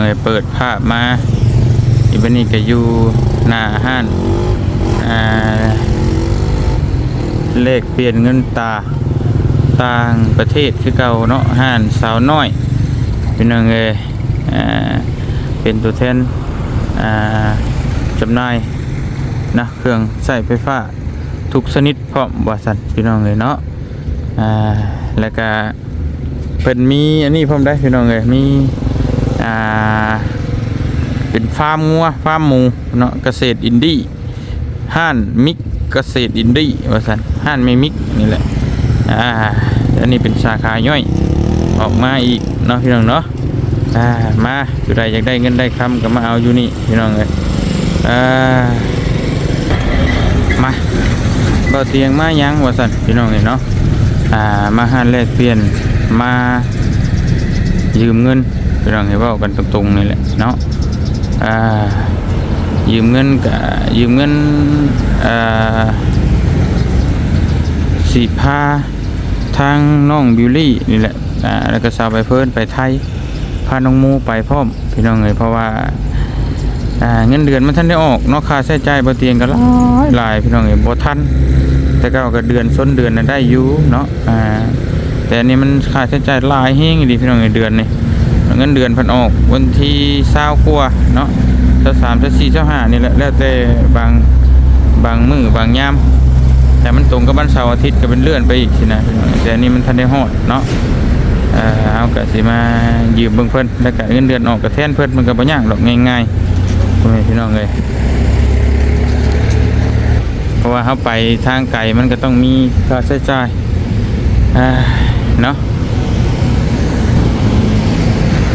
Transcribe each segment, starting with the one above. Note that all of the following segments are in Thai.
องเอ้ยเปิดภาพมาอีบันนี้ก็อยู่หน้าห้านเลขเปลี่ยนเงินตาต่างประเทศคือเก่าเนาะห้านสาวน้อยพี่น้องเอ้ยอ่าเป็นตัวแทนจำหน่ายนะเครื่องใช้ไฟฟ้าทุกชนิดพร้อมบริษัทพี่น้องเลยเนาะแล้วก็เพิ่นมีอันนี้พร้อมได้พี่น้องเลยมี อ่าเป็นฟาร์มงัวฟาร์มหมูเนาะเกษตรอินดี้ห้านมิกเกษตรอินดี้บริษัทห้านไม่มิกนี่แหละอ่าอันนี้เป็นสาขาย่อย ออกมาอีกเนาะพี่น้องเนาะอ่ามาอยู่ใดอยากได้เงินได้คำก็มาเอาอยู่นี่พี่น้องเลยอ่ามาเบาเตียงมายังวะสันพี่น้องเลยเนาะอ่ามาหาแลกเปลี่ยนมายืมเงิน พี่น้องให้เว้ากันตรงๆนี่แหละเนาะอ่ายืมเงินกับยืมเงินอ่าสีพาทางน้องบิวลี่นี่แหละอ่าแล้วก็สาวไปเพิ่นไปไทยพาน้องมูไปพร้อมพี่น้องเลยเพราะว่าอ่าเงินเดือนมันท่านได้ออกเนอกค่าใช้จ่ายบ่เตียงก็หลายหลายพี่น้องเลยบ่ทันแต่ก็ก็เดือนส้นเดือนน่ะได้อยู่เนาะอ่าแต่อันนี้มันค่าใช้จ่ายหลายแฮงอีหลีพี่น้องเอ้ยเดือนนี่ เงินเดือนพิ่นออกวันที่20กว่าเนาะ23 24 25นี่แหละแล้วแต่บางบางมือบางยามแต่มันตรงกับวันเสาร์อาทิตย์ก็เป็นเลื่อนไปอีกสินะแต่นี้มันทันได้ฮอดเนาะเอากะสิมายืมเบิ่งเพิ่นแล้วก็เงินเดือนออกกระแทนเพิ่นมันก็บ่ยากหรอกง่ายๆพ่อแม่พี่น้องเอ้ยเพราะว่าเฮาไปทางไกลมันก็ต้องมีค่าใช้จ่ายเนาะ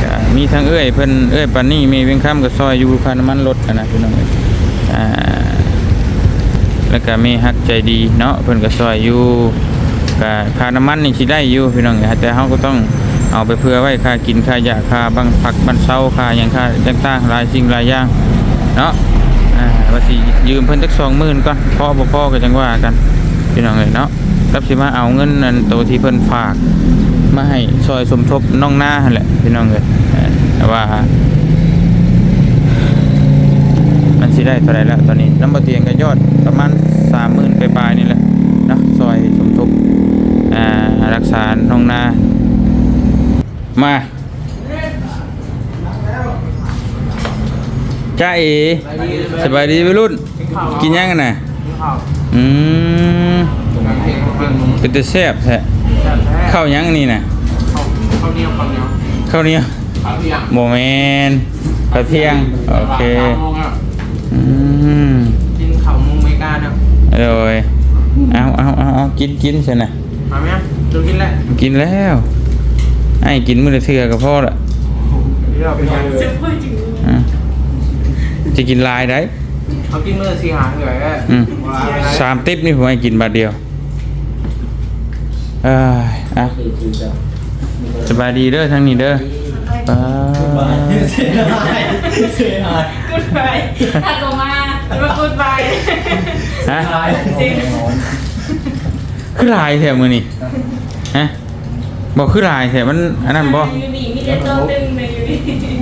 ก็ มีทั้งเอ้ยเพิ่นเอ้ยปานนี้มีเวียงค่ำก็ซอยอยู่ค่าน้ำมันรถนะพี่น้องเอ้ยอ่าแล้วก็มีฮักใจดีเนาะเพิ่นก็ซอยอยู่ก็ค่าน้ำมันนี่สิได้อยู่พี่น้องแต่เขาก็ต้องเอาไปเพื่อไว้ค่ากินค่ายาค่าบังผักบันเซาค่าอย่างค่าต่างๆหลายสิ่งหลายอย่างเนาะอ่าว่าสิยืมเพิ่นจักสองหมื่นก่อนพ่อบ่พ่อก็จังว่ากันพี่น้องเอ้ยเนาะรับสิมาเอาเงินนั่นตัวที่เพิ่นฝากมาให้ซอยสมทบน้องหน้าแหละพี่น้องเอ้ย แต่ว่า มันสิได้เท่าไหรแล้วตอนนี้น้ำบะเตียงก็ยอดประมาณสามหมื่นปลายๆนี่แหละเนาะซอยสมทบอ่ารักษาน้องนา มาจ้าเอสบายดีวัยรุ่น กินยังกันน่ะอืมเป็นแต่แซ่บแท้ข้าวยังนี่น่ะข้าวเหนียวข้าวเหนียวข้าวเหนียว ข้าวเที่ยงโมเมนข้าวเที่ยง โอเคข้าวโมงอะอืมกินข้าวโมงไม่กล้าเนาะเลยเอาเอาเอาเอากินกินใช่ไหมมาไหมดูกินแล้วกินแล้วไอ้กินมื้อละเทื่อก็พอละนี่เราเป็นยังอะจะกินลายได้เขากินมื้อสี่หางเลยอะอืมสามติ๊บนี่ผมให้กินบาทเดียวเอ้ยอะสบายดีเด้อทั้งนี้เด้อ ไปกูดไปถ้าโตมาจะมากูดไปฮะจริงคือลายแถมมือนี่ฮะบอกคือลายแถมมันอันนั้นบ่อยู่นี่มีแต่โตตึงเลยอยู่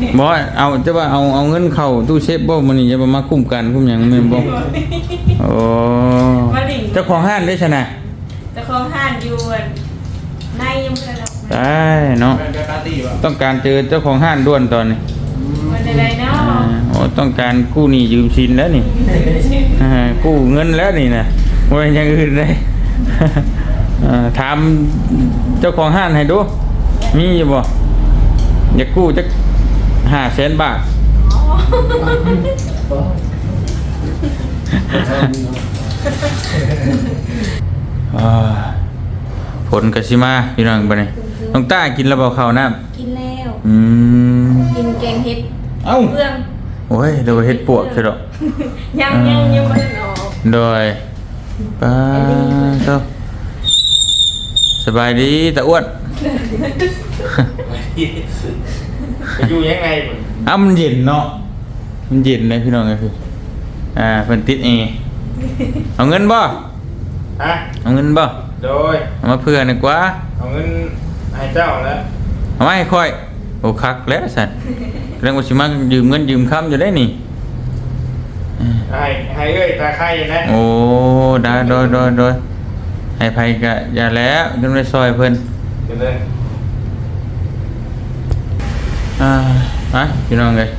นี่บ่เอาจะว่าเอาเอาเงินเข้าตู้เซฟบ่มื้อนี้จะมาคุ้มกันคุ้มหยังแม่นบ่โอ้เจ้าของห้านได้ชนะ แต่ของห่านอยู่ในยังไม่ได้รับ ได้เนาะเป็นปาร์ตี้ป่ะต้องการเจอเจ้าของห้านด่วนตอนนี้มันอะไรเนาอ่าะโอ้ต้องการกู้หนี้ยืมสินแล้วนี่อ่ากู้เงินแล้วนี่นะบ่เป็นอย่างอื่นเลย อ่าถามเจ้าของห้านให้ดู มีอยู่บ่อยากกู้จัก500,000บาท อ่าผลกสิมาพี่น้องบัดนี้ น้องต้ากินแล้วบ่ข้าวน้ำกินแล้ว อืม กินแกงเห็ดเอ้า เพื่องโอ้ยเดี๋ยวเฮ็ดปวกซะดอก ยังยังยังไม่ได้ออกโดยป้าเจ้าสบายดีตาอ้วนไปอยู่ยังไงอ้ามันเย็นเนาะมันเย็นเลยพี่น้องเอ้ยพี่อ่าเพิ่นติดเอเอาเงินบ่ฮะเอาเงินบ่โดยเอามาเพื่อดีกว่าเอาเงิน ให้เจ้าแล้วเอามาให้ค่อย โอ้คักแล้วสันเรื่องว่าสิมายืมเงินยืมคำอยู่ได้นี่ ให้ให้เอ้ยตาไข่นะโอ้ได้โดยโดยโดยให้ภัยกะอย่าแล้วจนไปซอยเพิ่นเดี๋ยวเลยอ่าไปพี่น้องเลย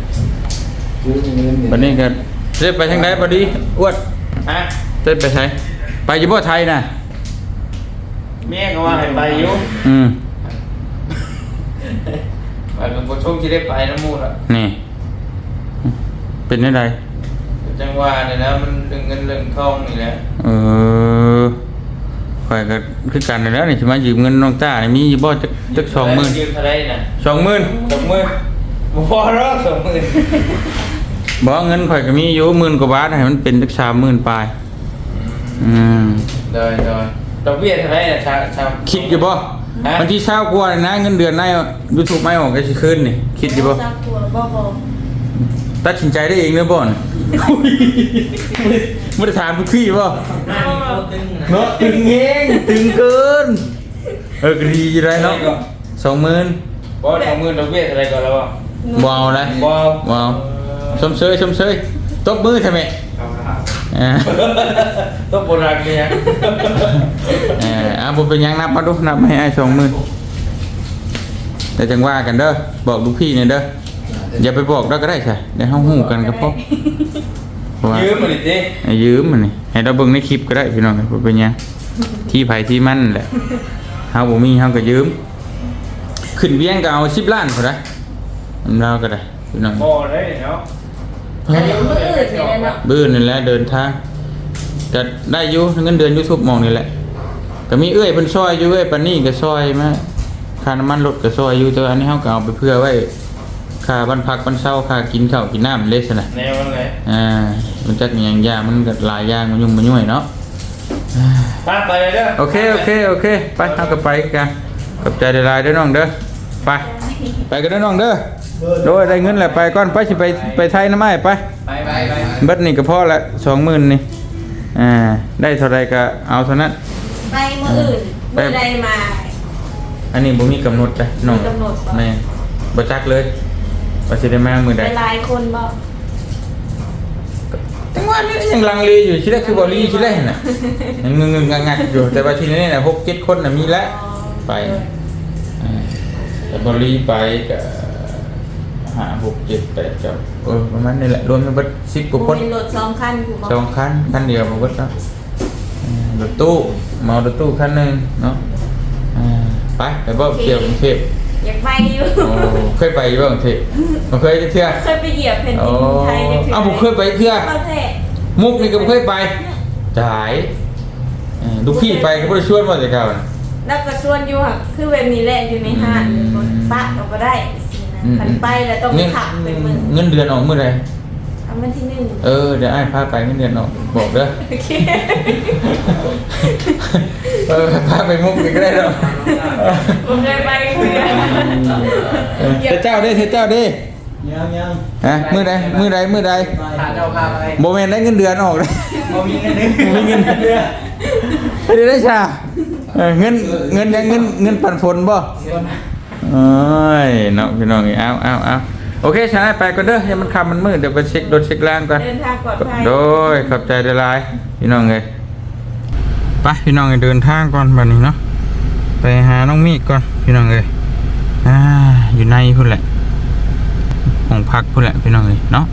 วันนี้ก็เจะไปทางไหนพอดีอ้วนฮะเจะไปไทยไปอยู่บ่ไทยนะเมียก็ว่าให้ไปอยู่อืม ไปเป็นผู้ชมที่ได้ไปน้ำมูดอะนี่ เป็นยังไงจังหวะเนี่ยนะมันดึงเงินเรื่องทองนี่แหละเออข่อยก็คือกันนั่นแหล้วนี่สิมายืมเงินน้องต้านี่มีอยู่บ่จักจักสองหมื่นยืมเท่าไรน่ะสองหมื่นสองหมื่นบ่พอหรอกสองหมื่นบ่เงินข่อยก็มีอยู่หมื่นกว่าบาทให้มันเป็นจักสามหมื่นปลายอืมเดยเดยดอกเบี้ยเท่าไรน่ะชาชาคิดอยู่บ่ ฮะวันที่เช้ากว่านะเงินเดือนนายยูทูบไม่ออกก็สิขึ้นนี่คิดอยู่บ่ซักตัวบ่บ่ตัดสินใจได้เองเด้อบ่อนไม่ได้ถามทุกที่บ่เนาะตึงเองตึงเกิน เออก็ดีอยู่ได้เนาะสองหมื่นบ่สองหมื่นดอกเบี้ยเท่าไรก่อนแล้วบ่บ่เอาเลยบ่เอาบ่เอาชมเชยชมเชยตบมือทำไม อ่าต้องโบราณเนี่ยเอออะบ่เป็นหยังนับมาดูนับให้ไอ้สองหมื่นแต่จังว่ากันเด้อบอกลูกพี่เนี่ยเด้ออย่าไปบอกเราก็ได้ใช่เดี๋ยวเฮาฮู้กันก็พอเพราะว่ายืมมาดิเต้ให้ยืมมันนี่ให้เราเบิ่งในคลิปก็ได้พี่น้องบ่เป็นหยังที่ไผที่มันแหละเฮาบ่มีเฮาก็ยืม ขึ้นเวียงก็เอา10ล้านพุ่นนะเราก็ได้พี่น้อง บ่ได้เนาะ อันนี้อนี่แหละเนาะบื้อนี่แหละเดินทางก็ได้อยู่เงินเดือน YouTube หมองนี่แหละก็มีเอื้อยเพิ่นซอยอยู่เอ้อยปานนี้ก็ซอยมาค่าน้ำมันรถก็ซอยอยู่แต่ว่าอันนี้เฮาก็เอาไปเพื่อไว้ค่าบ้านพักบ้านเช่าค่ากินข้าวกินน้ำเลยซั่นน่ะแนวมันเลยอ่ามันจักอย่างยากมันก็หลายอย่างมันยุ่งมันยุ่ยเนาะพาไปเลยเด้อโอเคโอเคโอเค ไปเอาก็ไปกันขอบใจหลายๆเด้อน้องเด้อไปไปกันเด้อน้องเด้อ โดยได้เงินแหละไปก่อนไปสิไปไปไทยน้ำไม้ไปไปไปไปเบิดนี่ก็พอละสองหมื่นนี่อ่าได้เท่าไรก็เอาเท่านั้น ไปมืออื่นมือใดมาอันนี้บ่มีกำหนดจ้ะน้องมีกำหนดบ่ แม่บ่จักเลยว่าสิได้มามื้อใดไปหลายคนบ่จังหวะนี้ยังลังเลอยู่ที่แรกคือบ่รีที่แรกน่ะยังงึงๆงักๆอยู่แต่ว่าทีนี้น่ะ6 7คนน่ะมีแล้ว ไป อ่าแต่บ่รีไปก็ ห้าหกเจ็ดแปดเจ้าเออประมาณนี้แหละรวมทั้งเบิด10กว่ากูคนมีรถสองคันกูบ่สองคันคันเดียวบ่เบิดเนาะอ่ารถตู้เมารถตู้คันหนึงเนาะอ่าไปไปบ่เที่ยวกรุงเทพอยากไปอยู่โอ้เคยไปอยู่บ้างทีผมเคยจะเที่ยวเคยไปเหยียบแผ่นโอ้ดินไทยจังซี่อ้าวผมเคยไปเที่ยวประเทศมุกนี่ก็บ่เคยไปจ่ายเออลูกพี่ไปก็บ่ได้ชวนมาแต่เก่าน่ะ แล้วก็ชวนอยู่ค่ะคือแบบนี้แหละอยู่ในห้างปะก็บ่ได้ สินะอืมคันไปแล้วต้องเงินขับไปเมืองเงินเดือนออกมื้อใดเอามันที่หนึ่งเออเดี๋ยวอ้ายพาไปเงินเดือนออกบอกเด้อโอเคเออพาไปมุกนี่ก็ได้เนาะผมเคยไปคุยกันเออเทเจ้าเด้เทเจ้าเด้ยังยังฮะมื้อใดมื้อใดมื้อใดพาเจ้าพาไปบ่แม่นได้เงินเดือนออกเด้บ่มีเงินเดือนบ่มีเงินเดือนไม่ได้ได้ชาเออเงินเงินยังเงินเงินปันผลบ่ เอ้ยเนาะพี่น้องเอ้ยเอาเอาเอาโอเคชายไปก่อนเด้ออย่ามันคำมันมืดเดี๋ยวไปเช็ครถเช็คล่างก่อนเดินทางปลอดภัยโดยขอบใจได้หลายพี่น้องเอ้ยไปพี่น้องเอ้ยเดินทางก่อนบัดนี้เนาะไปหาน้องมีก่อนพี่น้องเอ้ยอ่าอยู่ในพุ่นแหละห้องพักพุ่นแหละพี่น้องเอ้ยเนาะ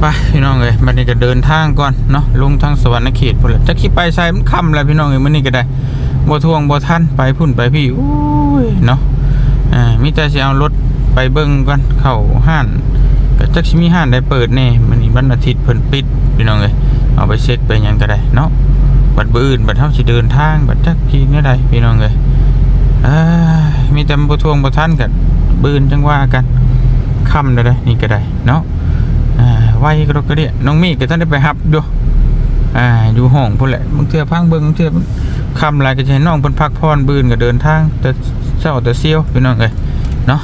ไปพี่น้องเอ้ยบัดนี้ก็เดินทางก่อนเนาะลงทางสวรรค์เขตพุ่นแหละจักสิไปไสมันค่ำแล้วพี่น้องเอ้ยมื้อนี้ก็ได้บ่ทวงบ่ทันไปพุ่นไปพี่อุ้ย เนาะอ่ามีแต่สิเอารถไปเบิ่งก่อนเข้าห้านก็จักสิมีห้านได้เปิดแน่มื้อนี้วันอาทิตย์เพิ่นปิดพี่น้องเอ้ยเอาไปเช็คไปหยังก็ได้เนาะบัดบื้ออื่นบัดเฮาสิเดินทางบัดจักกี่แนวใดพี่น้องเอ้ยอ่ามีแต่บ่ทวงบ่ทันก็บื้อนจังว่ากันค่ำแล้วเด้นี่ก็ได้เนาะอ่าไว้ก็ก็เดียน้องมีก็ท่านได้ไปฮับอยู่อ่าอยู่ห้องพุ่นแหละบางเทื่อพังเบิ่งบางเทื่อคำไรก็จะให้น้องเพิ่นพักพรบืนก็เดินทางแต่ เช้าแต่เซียวพี่น้องเอ้ยเนาะ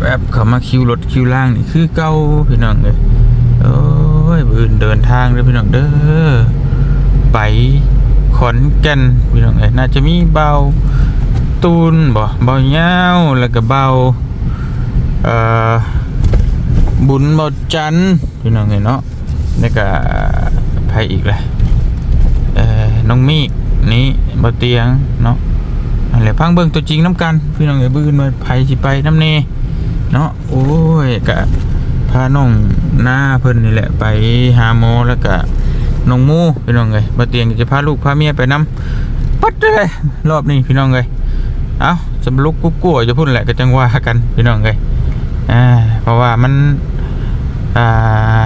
แบบเขามาคิวรถคิวล่างนี่คือเก่าพี่น้องเอ้ยโอ้ยบืนเดินทางเด้อพี่น้องเด้อไปขอนแก่นพี่น้องเอ้ยน่าจะมีเบาตุตูนบ่เบาเงาวแล้วก็เบาเอ่อบุญเบาจันพี่น้องเอ้ยเนาะแล้วก็ไผอีกแหละเอ่อ น้องมีกนี่บาเตียงเนาะอะไรพังเบิ่งตัวจริงน้ำกัน พี่น้องเอ้ยบื้นมาไผสิไปน้ำเนเนาะโอ้ยก็พาน้องหน้าเพิ่นนี่แหละไปหาหมอแล้วก็น้องมูพี่น้องเอ้ยบาเตียงก็จะพาลูกพาเมียไปนํปัดเลยรอบนี้พี่น้องเอ้ยเอาสำลุกกุ๊กกัวจะพูดแหละก็จังว่ากันพี่น้องเลยอ่าเพราะว่ามันอ่า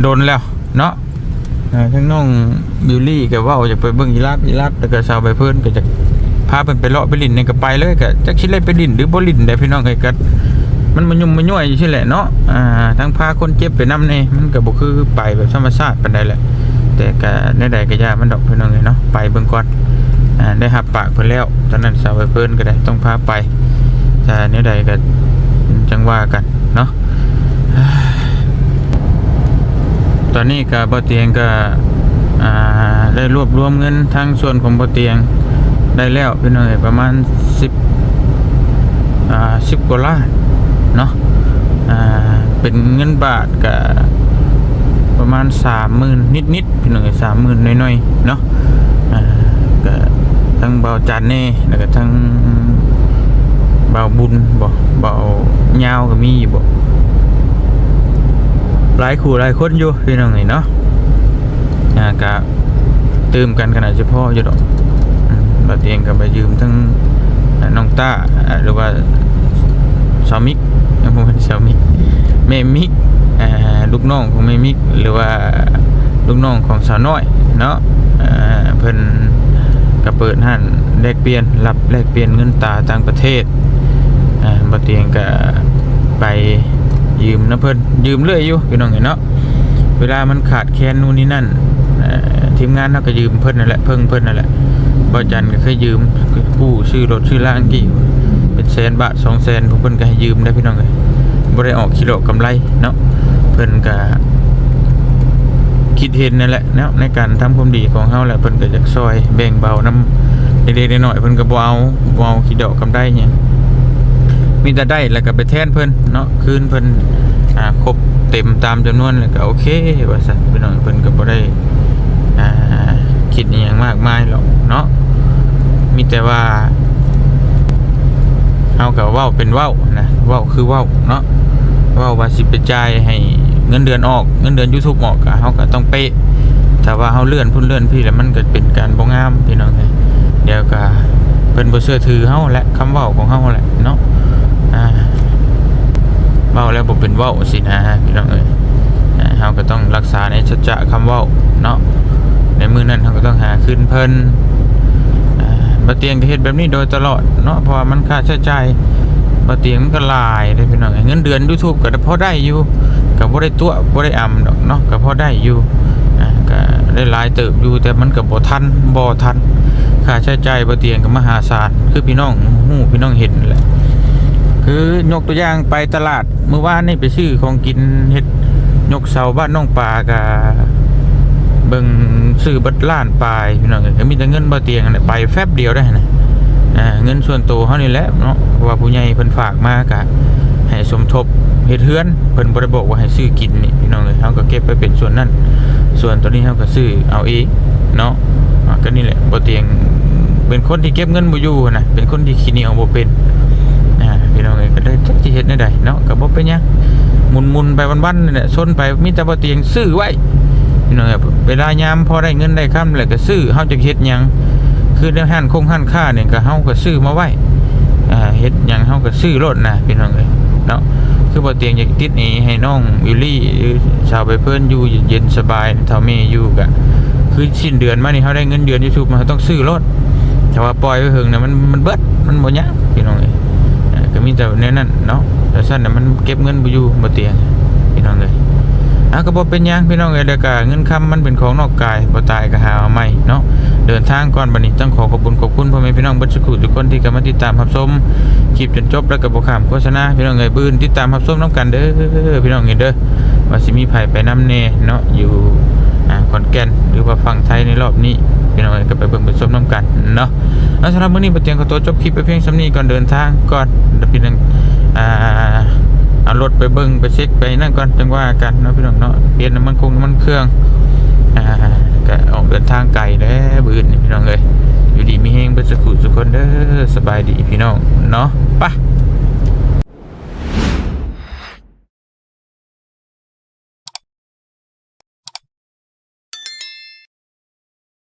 โดนแล้วเนาะ ทั้งน้องบิวลี่ก็ว่าจะไปเบิ่งยีราฟยีราฟแล้วก็ชาวไปเพิ่นก็จะพาเพิ่นไปเลาะไปลินในก็ไปเลยก็จักชิเลยไปลินหรือบ่ลินได้พี่น้องเอ้ยก็มันมันยุ่มมันย่อยอยู่ใช่แหละเนาะอ่าทั้งพาคนเจ็บไปนํนี่มันก็บ่คือไปแบบธรรมชาติปานใดแหละ แต่ก็ในใดก็ย่ามันดอกพี่น้องเอ้ยเนาะไปเบิ่งก่อนอ่าได้หับปากเพิ่นแล้วตอนนั้นสาวไปเพิ่นก็ได้ต้องพาไปแต่เนี้ใดก็จังว่ากันเนาะ ตอนนี้ก็บ่เตียงก็ได้รวบรวมเงินทางส่วนของบ่เตียงได้แล้วพี่น้องเอ้ยประมาณ 10อ่า10กว่าล้านเนาะอ่าเป็นเงินบาทก็ประมาณ 30,000นิดๆพี่น้องเอ้ย30,000น้อยๆเนาะอ่าก็ทั้งเบาจันเน่แล้วก็ทั้งเบาบุญบ่เบายาวก็มีบ่ หลายคู่หลายคนอยู่พี่น้องนี่เนาะอ่าก็ตืมกันขนาดเฉพาะอยู่ดอกอืมบาเตียงก็ไปยืมทั้งน้องต้าอ่าหรือว่าสามิกยังบ่เป็นสามิกแม่มิกอ่าลูกน้องของแม่มิกหรือว่าลูกน้องของสาวน้อยเนาะอ่าเพิ่นก็เปิดห้านแลกเปลี่ยนรับแลกเปลี่ยนเงินตราต่างประเทศอ่าบ่เตียงก็ไป ยืมนะเพิ่นยืมเรื่อยอยู่พี่น้องเห็นเนาะเวลามันขาดแคลนนู่นนี่นั่นทีมงานเราก็ยืมเพิ่นนั่นแหละเพิ่งเพิ่นนั่นแหละบ่จันก็เคยยืมกู้ซื้อรถซื้อล่างกี่เป็นแสนบาท2แสนพวกเพิ่นก็ให้ยืมได้พี่น้องเอ้ยบ่ได้ออกกิโลกำไรเนาะเพิ่นก็คิดเห็นนั่นแหละเนาะในการทำความดีของเฮาแหละเพิ่นก็อยากซอยแบ่งเบาน้ำเล็กๆน้อยๆเพิ่นก็บ่เอาบ่เอาขี้ดอกกำไรหยัง มีแต่ได้แล้วก็ไปแทนเพิ่นเนาะคืนเพิ่นอ่าครบเต็มตามจำนวนแล้วก็โอเคว่าซั่นพี่น้องเพิ่นก็บ่ได้อ่าคิดอหยังมากมายหรอกเนาะมีแต่ว่าเฮาก็เว้าเป็นเว้านะเว้าคือเว้าเนาะว่าว่าสิไปจ่ายให้เงินเดือนออกเงินเดือน YouTube ออกก็เฮาก็ต้องเป๊ะถ้าว่าเฮาเลื่อนพุ่นเลื่อนพี่แล้วมันก็เป็นการบ่งามพี่น้องเอ้ยเดี๋ยวก็เพิ่นบ่เชื่อถือเฮาและคำเว้าของเฮาแหละเนาะ เว้าแล้วบ่เป็นเว้าสินะพี่น้องเอ้ยอ่าเฮาก็ต้องรักษาในสัจจะคำเว้าเนาะในมือนั้นเฮาก็ต้องหาคืนเพิ่นบ่เตียงก็เฮ็ดแบบนี้โดยตลอดเนาะเพราะมันค่าใช้จ่ายปเตียงมันก็ลายได้พี่น้องเงินเดือน YouTube ก็พอได้อยู่ก็บ่ได้ตัวบ่ได้อ่ำดอกเนาะก็พอได้อยู่ก็ได้หลายเติบอยู่แต่มันก็บ่ทันบ่ทันค่าใช้จ่ายบ่เตียงก็มหาศาลคือพี่น้องฮู้พี่น้องเห็นแหละ คือยกตัวอย่างไปตลาดเมื่อวานนี่ไปซื้อของกินเฮ็ดยกเสาบ้านน้องปลาก็เบิ่งซื้อบัดล้านปลายพี่น้องเอ้ยก็มีแต่เงินบ่เตียงนั่นแหละไปแฟบเดียวได้นะอ่าเงินส่วนตัวเขานี่แหละเนาะเพราะว่าผู้ใหญ่เพิ่นฝากมากะให้สมทบเฮ็ดเฮือนเพิ่นบ่ได้บอกว่าให้ซื้อกินนี่พี่น้องเอ้ยเฮาก็เก็บไปเป็นส่วนนั้น ส่วนตัวนี้เฮาก็ซื้อเอาเองเนาะก็นี่แหละบ่เตียงเป็นคนที่เก็บเงินบ่อยู่นะเป็นคนที่ขี้เหนียวบ่เป็นอ่า น้องเอ้ยก็ได้จักสิเฮ็ดแนวใดเนาะก็บ่เป็นหยังหมุนๆไปวันๆนี่แหละซนไปมีแต่บ่เตียงซื้อไว้พี่น้องเอ้ยเวลายามพอได้เงินได้ค่ำแล้วก็ซื้อเฮาจะเฮ็ดหยังคือในห้านคงห้านค่าเนี่ยก็เฮาก็ซื้อมาไว้อ่าเฮ็ดหยังเฮาก็ซื้อรถนะพี่น้องเอ้ยเนาะคือบ่เตียงอยากติดนี้ให้น้องวิลลี่ชาวไปเพิ่นอยู่เย็นสบายเท่าแม่อยู่ก็คือสิ้นเดือนมานี่เฮาได้เงินเดือน YouTube มาเฮาต้องซื้อรถแต่ว่าปล่อยไว้เฮิงเนี่ยมันมันเบิดมันบ่ยากพี่น้องเอ้ย ก็มีแต่แนวนั้นเนาะแต่ซั่นน่ะมันเก็บเงินบ่อยู่บ่เตียงพี่น้องเอ้ยอะก็บ่เป็นหยังพี่น้องเอ้ยเด้อกะเงินคำมันเป็นของนอกกายบ่ตายก็หาเอาใหม่เนาะเดินทางก่อนบัดนี้ต้องขอขอบคุณขอบคุณพ่อแม่พี่น้องบัดสุขุทุกคนที่กำลังติดตามรับชมคลิปจนจบแล้วก็บ่ข้ามโฆษณาพี่น้องเอ้ยบื้นติดตามรับชมนํกันเด้อพี่น้องเอ้ยเด้อว่าสิมีไผไปนํแน่เนาะอยู่อ่าขอนแก่นหรือว่าฝั่งไทยในรอบนี้พี่น้องเอ้ยก็ไปเบิ่งไปชมนํกัน เนาะแล้วสำหรับมื้อนี้ประเตียงขอตัวจบคลิปไปเพียงสำนีก่อนเดินทางก่อนเดี๋ยวพี่นึงอ่าเอารถไปเบิ้งไปเช็คไปนั่นก่อนจังว่ากันเนาะพี่น้องเนาะเปลี่ยนน้ำมันคงน้ำมันเครื่องอ่าก็ออกเดินทางไกลแล้วบื้อนี่พี่น้องเลยอยู่ดีมีแฮงเบิดสักครู่สุกคนเด้อสบายดีพี่น้องเนาะไป